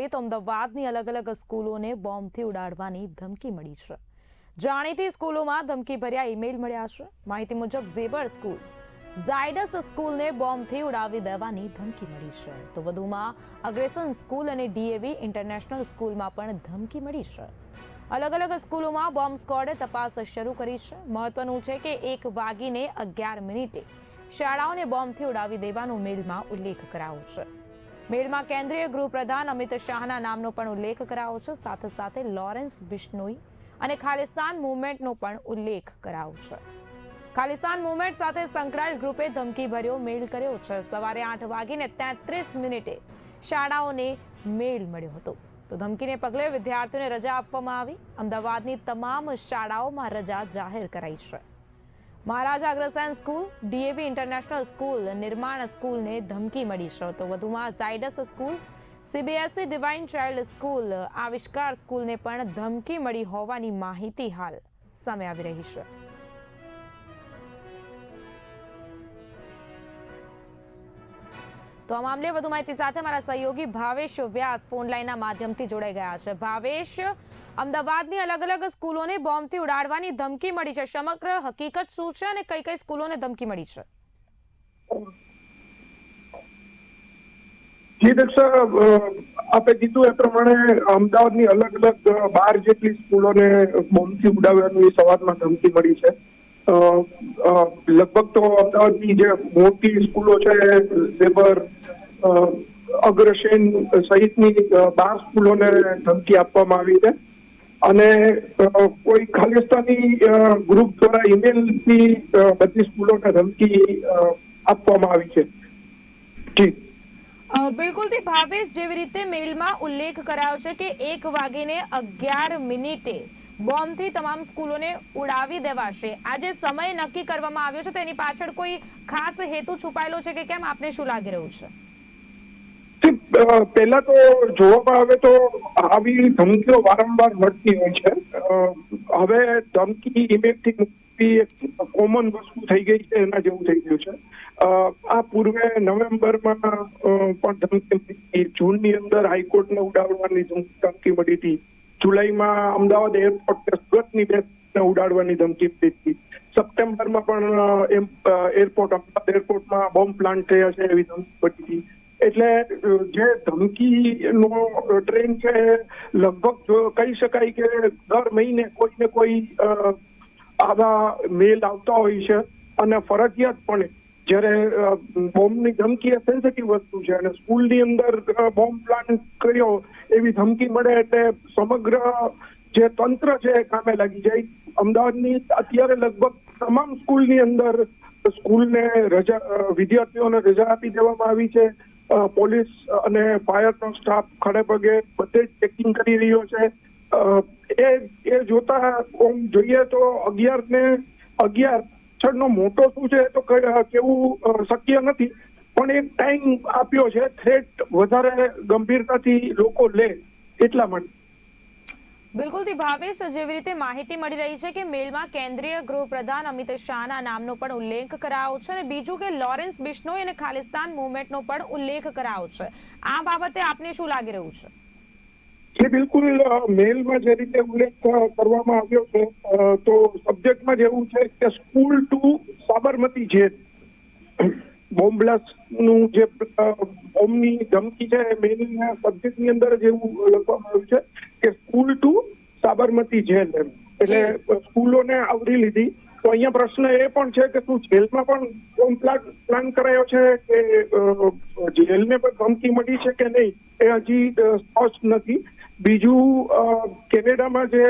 કરીએ તો અમદાવાદની અલગ અલગ સ્કૂલોને બોમ્બથી ઉડાડવાની ધમકી મળી છે. જાણીતી સ્કૂલોમાં ધમકી ભર્યા ઈમેલ મળ્યા છે. માહિતી મુજબ ઝેબર સ્કૂલ ઝાયડસ સ્કૂલને બોમ્બથી ઉડાવી દેવાની ધમકી મળી છે. તો વધુમાં અગ્રેસન સ્કૂલ અને ડીએવી ઇન્ટરનેશનલ સ્કૂલમાં પણ ધમકી મળી છે. અલગ અલગ સ્કૂલોમાં બોમ્બ સ્કોડે તપાસ શરૂ કરી છે. મહત્વનું છે કે એક વાગીને અગિયાર મિનિટે શાળાઓને બોમ્બથી ઉડાવી દેવાનો મેલમાં ઉલ્લેખ કરાયો છે. મેલમાં કેન્દ્રીય ગૃહપ્રધાન અમિત શાહના નામનો પણ ઉલ્લેખ કરાયો છે. સાથે સાથે લોરેન્સ બિશ્નોઈ અને ખાલિસ્તાન મુવમેન્ટનો પણ ઉલ્લેખ કરાયો છે. ખાલિસ્તાન મુવમેન્ટ સાથે સંકળાયેલ ગ્રુપે ધમકી ભર્યો મેલ કર્યો છે. સવારે આઠ વાગીને તેત્રીસ મિનિટે શાળાઓને મેલ મળ્યો હતો. તો ધમકીને પગલે વિદ્યાર્થીઓને રજા આપવામાં આવી. અમદાવાદની તમામ શાળાઓમાં રજા જાહેર કરાઈ છે. Maharaja Agrasen school, DAV international school, Nirman સ્કૂલને ધમકી મળી છે. તો વધુમાં Zydus school CBSE divine child school Avishkar સ્કૂલને પણ ધમકી મળી હોવાની માહિતી હાલ સામે આવી રહી છે. તો આ મામલે વધુ માહિતી સાથે મારા સહયોગી ભાવેશ વ્યાસ ફોન લાઈનના માધ્યમથી જોડાઈ ગયા છે. ભાવેશ, અમદાવાદની અલગ અલગ સ્કૂલોને બોમ્બથી ઉડાડવાની ધમકી મળી છે. સમગ્ર હકીકત શું છે અને કઈ કઈ સ્કૂલોને ધમકી મળી છે? જી દક્ષા આપે કીધું એ પ્રમાણે અમદાવાદની અલગ અલગ બાર જેટલી સ્કૂલોને બોમ્બથી ઉડાવવાની સવારમાં ધમકી મળી છે. લગભગ તો અમદાવાદની જે મોટી સ્કૂલો છે, લેબર અગ્રસેન સહિતની બાર સ્કૂલોને ધમકી આપવામાં આવી છે. અને કોઈ ખાલિસ્તાની ગ્રુપ દ્વારા ઈમેલથી બધી સ્કૂલોને ધમકી આપવામાં આવી છે. જી. બિલકુલ બિલકુલથી ભાવેશ જેવી રીતે મેલમાં ઉલ્લેખ કરાયો છે કે એક વાગીને અગિયાર મિનિટે બોમ્બથી તમામ સ્કૂલોને ઉડાવી દેવાશે. આજે સમય નક્કી કરવામાં આવ્યો છે તેની પાછળ કોઈ ખાસ હેતુ છુપાયેલો છે કે કેમ? આપને શું લાગી રહ્યું છે? પહેલા તો જોવામાં આવે તો આવી ધમકીઓ વારંવાર મળતી હોય છે. હવે ધમકી ઇમેજથી મુક્તિ એક કોમન વસ્તુ થઈ ગઈ છે, એના જેવું થઈ ગયું છે. આ પૂર્વે નવેમ્બરમાં પણ ધમકી જૂનની અંદર હાઈકોર્ટને ઉડાવવાની ધમ- ધમકી મળી હતી. જુલાઈમાં અમદાવાદ એરપોર્ટ સુરતની બેસને ઉડાડવાની ધમકી દીધી સપ્ટેમ્બરમાં પણ એમ એરપોર્ટ અમદાવાદ એરપોર્ટમાં બોમ્બ પ્લાન્ટ થયા છે એવી ધમકી પડી એટલે જે જે ધમકીનો ટ્રેન છે, લગભગ કહી શકાય કે દર મહિને કોઈ ને કોઈ આવા મેલ આવતા હોય છે. અને ફરજિયાતપણે જ્યારે બોમ્બની ધમકી એ સેન્સિટિવ વસ્તુ છે અને સ્કૂલની અંદર બોમ્બ પ્લાન કર્યો એવી ધમકી મળે એટલે સમગ્ર, જે તંત્ર છે એ કામે લાગી જાય. અમદાવાદની અત્યારે લગભગ તમામ સ્કૂલની અંદર સ્કૂલને રજા વિદ્યાર્થીઓને રજા આપી દેવામાં આવી છે. પોલીસ અને ફાયરનો સ્ટાફ ખડે પગે બધે જ ચેકિંગ કરી રહ્યો છે. એ એ જોતા જોઈએ તો અગિયાર ને અગિયાર નો મોટો શું છે તો કેવું શક્ય નથી. પણ એક ટાઈમ આપ્યો છે, થ્રેટ વધારે ગંભીરતાથી લોકો લે એટલા માટે. બિલકુલથી ભાવેશ, જેવી રીતે માહિતી મળી રહી છે કે મેલમાં કેન્દ્રીય ગૃહપ્રધાન અમિત શાહના નામનો પણ ઉલ્લેખ કરાયો છે અને બીજું કે લોરેન્સ બિશ્નોઈ અને ખાલિસ્તાન મુવમેન્ટનો પણ ઉલ્લેખ કરાયો છે. આ બાબતે આપને શું લાગી રહ્યું છે? એ બિલકુલ મેલમાં જે રીતે ઉલ્લેખ કરવામાં આવ્યો છે તો સબ્જેક્ટમાં જેવું છે કે school to Sabarmati jail bomb બ્લાસ્ટનું જે બોમ્બની ધમકી છે એ મેલના સબ્જેક્ટની અંદર જ એવું લખવામાં આવ્યું છે કે સ્કૂલ ટુ સાબરમતી જેલ એમ. એટલે સ્કૂલોને આવરી લીધી. તો અહીંયા પ્રશ્ન એ પણ છે કે શું જેલમાં પણ બોમ્બ પ્લાન પ્લાન કરાયો છે કે જેલને પણ ધમકી મળી છે કે નહીં એ હજી સ્પષ્ટ નથી. બીજું કેનેડામાં જે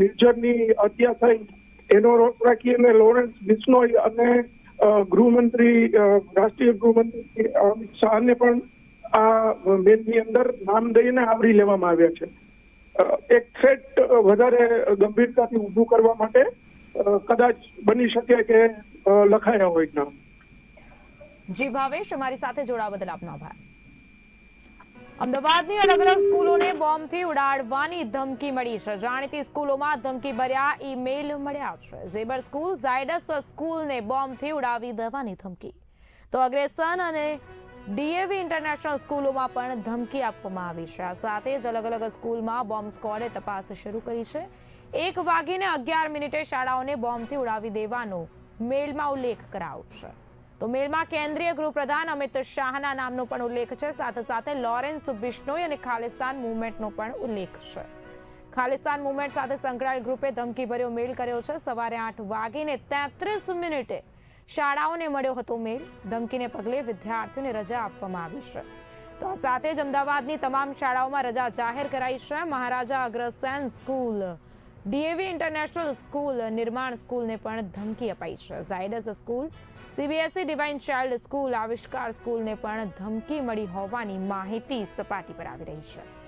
નિર્જરની હત્યા થઈ, એનો રોષ રાખી અને લોરેન્સ બિસ્નોય અને ગૃહમંત્રી રાષ્ટ્રીય ગૃહમંત્રી અમિત શાહને પણ આ મેલની અંદર નામ દઈને આવરી લેવામાં આવ્યા છે. એક થ્રેટ વધારે ગંભીરતાથી ઊભું કરવા માટે કદાચ બની શકે કે લખાયા હોય નામ. જી ભાવેશ, અમારી સાથે જોડાવા બદલ આપનો આભાર. અમદાવાદની અલગ અલગ સ્કૂલોને બોમ્બથી ઉડાડવાની ધમકી મળી છે. જાણીતી સ્કૂલોમાં ધમકી ભર્યા ઈમેલ મળ્યા છે. ઝેબર સ્કૂલ, ઝાયડસ સ્કૂલને બોમ્બથી ઉડાવી દેવાની ધમકી. તો અગ્રેસન અને ડીએવી ઇન્ટરનેશનલ સ્કૂલોમાં પણ ધમકી આપવામાં આવી છે. આ સાથે જ અલગ અલગ સ્કૂલમાં બોમ્બ સ્કોડે તપાસ શરૂ કરી છે. એક વાગીને અગિયાર મિનિટે શાળાઓને બોમ્બથી ઉડાવી દેવાનો મેલમાં ઉલ્લેખ કરાયો છે. તો મેલમાં કેન્દ્રીય ગૃહપ્રધાન અમિત શાહના નામનો પણ ઉલ્લેખ છે. સાથે સાથે લોરેન્સ બિશ્નોઈ અને ખાલિસ્તાન મુવમેન્ટનો પણ ઉલ્લેખ છે. ખાલિસ્તાન મુવમેન્ટ સાથે સંકળાયેલ ગ્રુપે ધમકીભર્યો મેલ કર્યો છે. સવારે આઠ વાગીને તેત્રીસ મિનિટે શાળાઓને મળ્યો હતો મેલ. ધમકીને પગલે વિદ્યાર્થીઓને રજા આપવામાં આવી છે. તો સાથે જ અમદાવાદની તમામ શાળાઓમાં રજા જાહેર કરાઈ છે. Maharaja Agrasen school DAV international school, Nirman સ્કૂલને પણ ધમકી અપાઈ છે. Zydus school, CBSE divine child school, Avishkar સ્કૂલને પણ ધમકી મળી હોવાની માહિતી સપાટી પર આવી રહી છે.